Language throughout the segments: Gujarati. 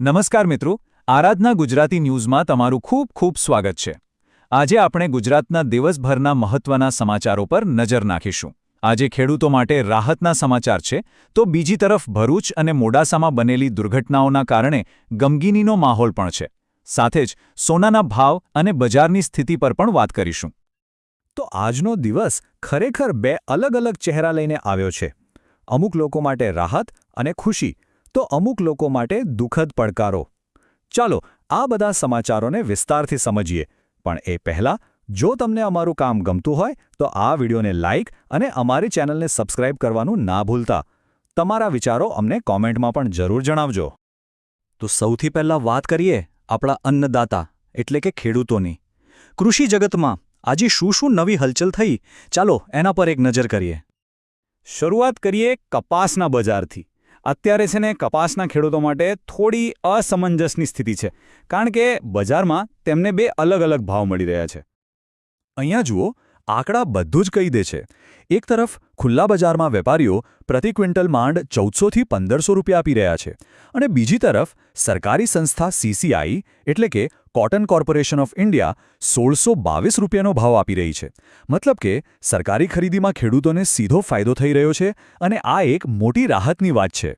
નમસ્કાર મિત્રો, આરાધના ગુજરાતી ન્યૂઝમાં તમારું ખૂબ ખૂબ સ્વાગત છે. આજે આપણે ગુજરાતના દિવસભરના મહત્વના સમાચારો પર નજર નાખીશું. આજે ખેડૂતો માટે રાહતના સમાચાર છે, તો બીજી તરફ ભરૂચ અને મોડાસામાં બનેલી દુર્ઘટનાઓના કારણે ગમગીનીનો માહોલ પણ છે. સાથે જ સોનાના ભાવ અને બજારની સ્થિતિ પર પણ વાત કરીશું. તો આજનો દિવસ ખરેખર બે અલગ અલગ ચહેરા લઈને આવ્યો છે. અમુક લોકો માટે રાહત અને ખુશી તો અમુક લોકો માટે દુઃખદ પડકારો. ચાલો, આ બધા સમાચારોને વિસ્તારથી સમજીએ. પણ એ પહેલાં, જો તમને અમારું કામ ગમતું હોય, તો આ વિડીયોને લાઇક અને અમારી ચેનલને સબસ્ક્રાઇબ કરવાનું ના ભૂલતા. તમારા વિચારો અમને કોમેન્ટમાં પણ જરૂર જણાવજો. તો સૌથી પહેલાં વાત કરીએ આપણા અન્નદાતા, એટલે કે ખેડૂતોની. કૃષિ જગતમાં આજે શું શું નવી હલચલ થઈ? ચાલો એના પર એક નજર કરીએ. શરૂઆત કરીએ કપાસના બજારથી. અત્યારે છે ને કપાસના ખેડૂતો માટે થોડી અસમંજસની સ્થિતિ છે, કારણ કે બજારમાં તેમને બે અલગ અલગ ભાવ મળી રહ્યા છે. અહીંયા જુઓ, આંકડા બધું જ કહી દે છે. એક તરફ, ખુલ્લા બજારમાં વેપારીઓ પ્રતિ ક્વિન્ટલ માંડ ચૌદસોથી પંદરસો રૂપિયા આપી રહ્યા છે અને બીજી તરફ, સરકારી સંસ્થા સીસીઆઈ એટલે કે કોટન કોર્પોરેશન ઓફ ઇન્ડિયા સોળસો બાવીસ રૂપિયાનો ભાવ આપી રહી છે. મતલબ કે, સરકારી ખરીદીમાં ખેડૂતોને સીધો ફાયદો થઈ રહ્યો છે અને આ એક મોટી રાહતની વાત છે.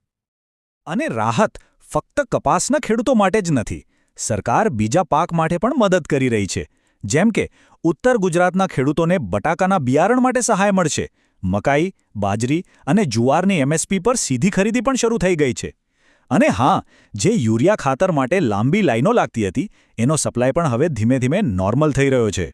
અને રાહત ફક્ત કપાસના ખેડૂતો માટે જ નથી, સરકાર બીજા પાક માટે પણ મદદ કરી રહી છે. જેમ કે, ઉત્તર ગુજરાતના ખેડૂતોને બટાકાના બિયારણ માટે સહાય મળશે. મકાઈ, બાજરી અને જુવારની એમએસપી પર સીધી ખરીદી પણ શરૂ થઈ ગઈ છે. અને હા, જે યુરિયા ખાતર માટે લાંબી લાઈનો લાગતી હતી, એનો સપ્લાય પણ હવે ધીમે ધીમે નોર્મલ થઈ રહ્યો છે.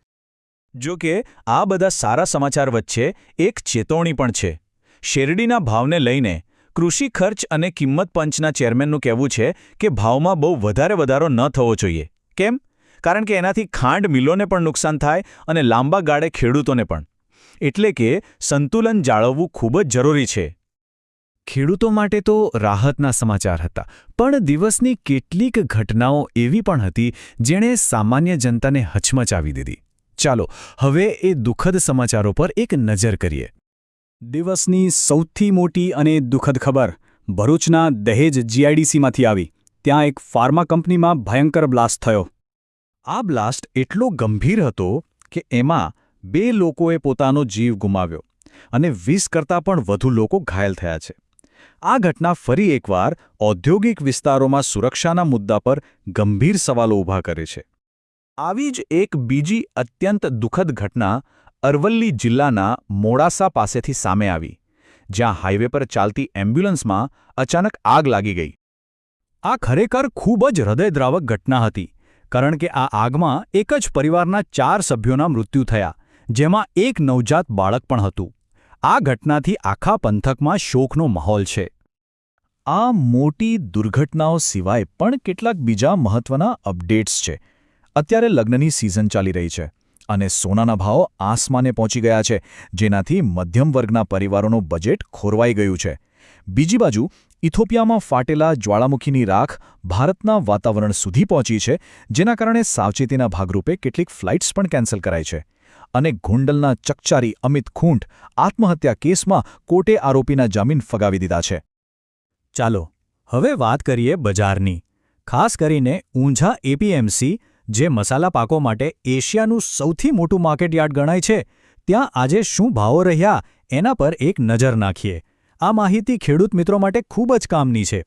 જો કે, આ બધા સારા સમાચાર વચ્ચે એક ચેતવણી પણ છે. શેરડીના ભાવને લઈને કૃષિ ખર્ચ અને કિંમત પંચના ચેરમેનનું કહેવું છે કે ભાવમાં બહુ વધારે વધારો ન થવો જોઈએ. કેમ? કારણ કે એનાથી ખાંડ મિલોને પણ નુકસાન થાય અને લાંબા ગાળે ખેડૂતોને પણ. એટલે કે સંતુલન જાળવવું ખૂબ જ જરૂરી છે. ખેડૂતો માટે તો રાહતના સમાચાર હતા, પણ દિવસની કેટલીક ઘટનાઓ એવી પણ હતી, જેણે સામાન્ય જનતાને હચમચાવી દીધી. ચાલો, હવે એ દુઃખદ સમાચારો પર એક નજર કરીએ. દિવસની સૌથી મોટી અને દુઃખદ ખબર, ભરૂચના દહેજ જીઆઈડીસીમાંથી આવી. ત્યાં એક ફાર્મા કંપનીમાં ભયંકર બ્લાસ્ટ થયો. આ બ્લાસ્ટ એટલો ગંભીર હતો કે એમાં બે લોકોએ પોતાનો જીવ ગુમાવ્યો અને વીસ કરતાં પણ વધુ લોકો ઘાયલ થયા છે. આ ઘટના ફરી એકવાર ઔદ્યોગિક વિસ્તારોમાં સુરક્ષાના મુદ્દા પર ગંભીર સવાલો ઊભા કરે છે. આવી જ એક બીજી અત્યંત દુઃખદ ઘટના અરવલ્લી જિલ્લાના મોડાસા પાસેથી સામે આવી, જ્યાં હાઇવે પર ચાલતી એમ્બ્યુલન્સમાં અચાનક આગ લાગી ગઈ. આ ખરેખર ખૂબ જ હૃદયદ્રાવક ઘટના હતી. કારણ કે આ આગમાં એક જ પરિવારના ચાર સભ્યોના મૃત્યુ થયા, જેમાં એક નવજાત બાળક પણ હતું. આ ઘટનાથી આખા પંથકમાં શોકનો માહોલ છે. આ મોટી દુર્ઘટનાઓ સિવાય પણ કેટલાક બીજા મહત્વના અપડેટ્સ છે. અત્યારે લગ્નની સિઝન ચાલી રહી છે અને સોનાના ભાવ આસમાને પહોંચી ગયા છે, જેનાથી મધ્યમ વર્ગના પરિવારોનું બજેટ ખોરવાઈ ગયું છે. બીજી બાજુ, ઇથોપિયામાં ફાટેલા જ્વાળામુખીની રાખ ભારતના વાતાવરણ સુધી પહોંચી છે, જેના કારણે સાવચેતીના ભાગરૂપે કેટલીક ફ્લાઇટ્સ પણ કેન્સલ કરાઈ છે. અને ગોંડલના ચકચારી અમિત ખૂંટ આત્મહત્યા કેસમાં કોર્ટે આરોપીના જામીન ફગાવી દીધા છે. ચાલો, હવે વાત કરીએ બજારની. ખાસ કરીને ઊંઝા એપીએમસી, જે મસાલા પાકો માટે એશિયાનું સૌથી મોટું માર્કેટયાર્ડ ગણાય છે, ત્યાં આજે શું ભાવો રહ્યા એના પર એક નજર નાખીએ. આ માહિતી ખેડૂત મિત્રો માટે ખૂબ જ કામની છે.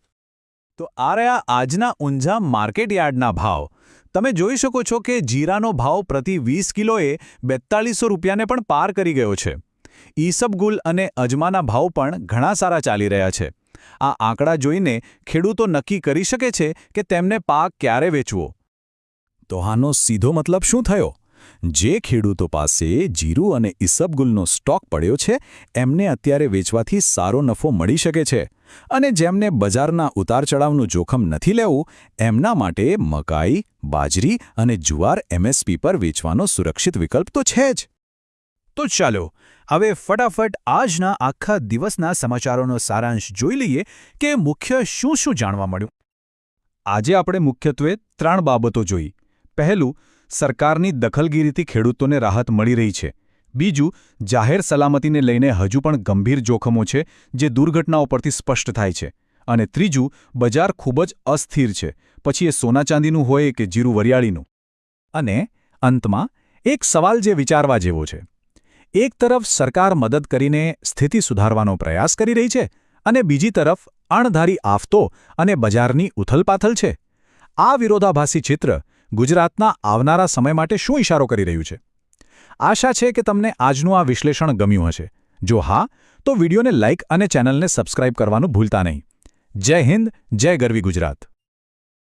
તો આ રહ્યા આજના ઊંઝા માર્કેટયાર્ડના ભાવ. તમે જોઈ શકો છો કે જીરાનો ભાવ પ્રતિ વીસ કિલોએ બેતાલીસો રૂપિયાને પણ પાર કરી ગયો છે. ઈસબગુલ અને અજમાના ભાવ પણ ઘણા સારા ચાલી રહ્યા છે. આ આંકડા જોઈને ખેડૂતો નક્કી કરી શકે છે કે તેમને પાક ક્યારે વેચવો. તો આનો સીધો મતલબ શું થયો? જે ખેડૂતો પાસે જીરું અને ઈસબગુલનો સ્ટોક પડ્યો છે, એમને અત્યારે વેચવાથી સારો નફો મળી શકે છે. અને જેમને બજારના ઉતારચડાવનું જોખમ નથી લેવું, એમના માટે મકાઈ, બાજરી અને જુવાર એમએસપી પર વેચવાનો સુરક્ષિત વિકલ્પ તો છે જ. તો ચાલો, હવે ફટાફટ આજના આખા દિવસના સમાચારોનો સારાંશ જોઈ લઈએ કે મુખ્ય શું શું જાણવા મળ્યું. આજે આપણે મુખ્યત્વે ત્રણ બાબતો જોઈ. પહેલું સરકારની દખલગીરીથી ખેડૂતોને રાહત મળી રહી છે. બીજું, જાહેર સલામતીને લઈને હજુ પણ ગંભીર જોખમો છે, જે દુર્ઘટનાઓ પરથી સ્પષ્ટ થાય છે. અને ત્રીજું, બજાર ખૂબ જ અસ્થિર છે. પછી એ સોના ચાંદીનું હોય કે જીરું વરિયાળીનું. અને અંતમાં, એક સવાલ જે વિચારવા જેવો છે. એક તરફ સરકાર મદદ કરીને સ્થિતિ સુધારવાનો પ્રયાસ કરી રહી છે અને બીજી તરફ અણધારી આફતો અને બજારની ઉથલપાથલ છે. આ વિરોધાભાસી ચિત્ર ગુજરાતના આવનારા સમય માટે શું ઇશારો કરી રહ્યું છે? આશા છે કે તમને આજનું આ વિશ્લેષણ ગમ્યું હશે. જો હા, તો વિડીયોને લાઇક અને ચેનલને સબસ્ક્રાઇબ કરવાનું ભૂલતા નહીં. જય હિન્દ, જય ગરવી ગુજરાત.